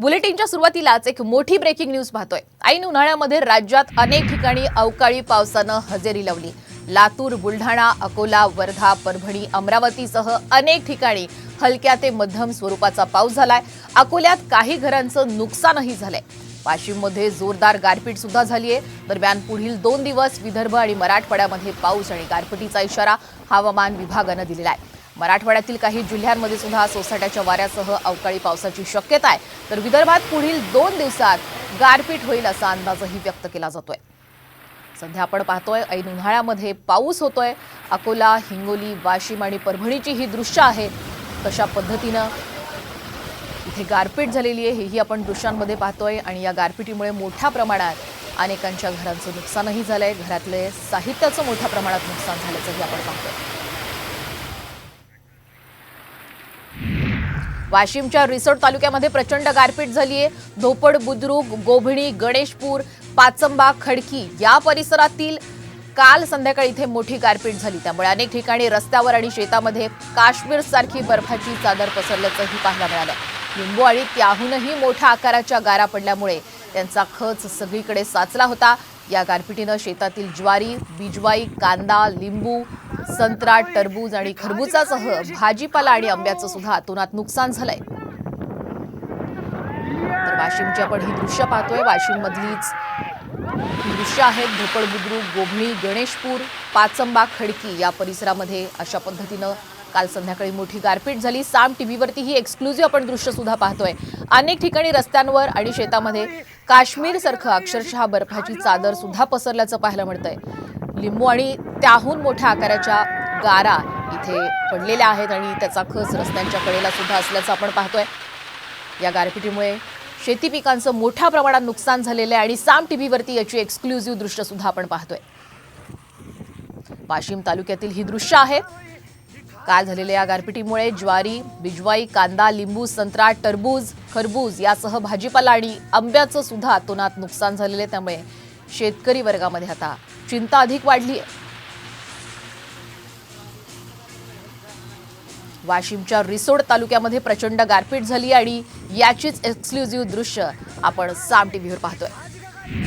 बुलेटिनच्या सुरुवातीलाच एक मोठी ब्रेकिंग न्यूज पाहतोय. ऐन उन्हाळ्यामध्ये राज्यात अनेक ठिकाणी अवकाळी पावसानं हजेरी लावली. लातूर बुलढाणा अकोला वर्धा परभणी अमरावतीसह अनेक ठिकाणी हलक्या ते मध्यम स्वरूपाचा पाऊस झालाय. अकोल्यात काही घरांचं नुकसानही झालंय. वाशिममध्ये जोरदार गारपीट सुद्धा झालीय. दरम्यान पुढील दोन दिवस विदर्भ आणि मराठवाड्यामध्ये पाऊस आणि गारपिटीचा इशारा हवामान विभागानं दिलेला आहे. मराठवाड्यातील काही जिल्ह्यांमध्ये सुद्धा सोसाट्याच्या वाऱ्यासह अवकाळी पावसाची शक्यता आहे. तर विदर्भात पुढील दोन दिवसात गारपीट होईल असा अंदाजही व्यक्त केला जातोय. सध्या आपण पाहतोय ऐन उन्हाळ्यामध्ये पाऊस होतोय. अकोला हिंगोली वाशिम आणि परभणीची ही दृश्य आहेत तशा पद्धतीनं इथे गारपीट झालेली आहे. हेही आपण दृश्यांमध्ये पाहतोय आणि या गारपिटीमुळे मोठ्या प्रमाणात अनेकांच्या घरांचं नुकसानही झालंय. घरातले साहित्याचं मोठ्या प्रमाणात नुकसान झाल्याचंही आपण पाहतोय. वाशिमच्या रिसोड तालुक्यामध्ये प्रचंड गारपीट झाली आहे धोपड बुद्रुक गोभणी गणेशपूर पाचंबा खडकी या परिसरातील काल संध्याकाळी इथे मोठी गारपीट झाली. त्यामुळे अनेक ठिकाणी रस्त्यावर आणि शेतामध्ये काश्मीर सारखी बर्फाची चादर पसरल्याचंही पाहायला मिळालं. लिंबू आणि त्याहूनही मोठ्या आकाराच्या गारा पडल्यामुळे त्यांचा खच सगळीकडे साचला होता. या गारपिटीनं शेतातील ज्वारी बिजवाई कांदा लिंबू संत्रा टरबूज आणि खरबुजासह भाजीपाला आणि आंब्याचं सुद्धा अतोनात नुकसान झालंय. तर वाशिमची आपण ही दृश्य पाहतोय. वाशिम मधलीच दृश्य आहेत. धोपड बुद्रुक गोभणी गणेशपूर पाचंबा खडकी या परिसरामध्ये अशा पद्धतीनं काल संध्याकाळी मोठी गारपीट झाली. साम टीव्हीवरती ही एक्सक्लुझिव्ह आपण दृश्य सुद्धा पाहतोय. अनेक ठिकाणी रस्त्यांवर आणि शेतामध्ये काश्मीर सारखं अक्षरशः बर्फाची चादर सुद्धा पसरल्याचं पाहायला मिळतंय. लिंबू आणि त्याहून मोठ्या आकाराच्या गारा इथे पडलेल्या आहेत आणि त्याचा खच रस्त्यांच्या कडेला सुद्धा असल्याचं आपण पाहतोय. या गारपिटीमुळे शेती पिकांचं मोठ्या प्रमाणात नुकसान झालेलं आहे आणि साम टीव्हीवरती याची एक्सक्लुझिव्ह दृश्य सुद्धा आपण पाहतोय. वाशिम तालुक्यातील ही दृश्य आहेत काल झालेल्या या गारपिटीमुळे ज्वारी बिजवाई कांदा लिंबू संत्रा टरबूज खरबूज यासह भाजीपाला आणि आंब्याचं सुद्धा तोनात नुकसान झालेलं आहे. त्यामुळे शेतकरी वर्गामध्ये आता. चिंता अधिक वाढली. आहे वाशिमच्या रिसोड तालुक्यामध्ये प्रचंड गारपीट झाली आणि याचीच एक्सक्लुझिव्ह दृश्य आपण साम टीव्हीवर पाहतोय.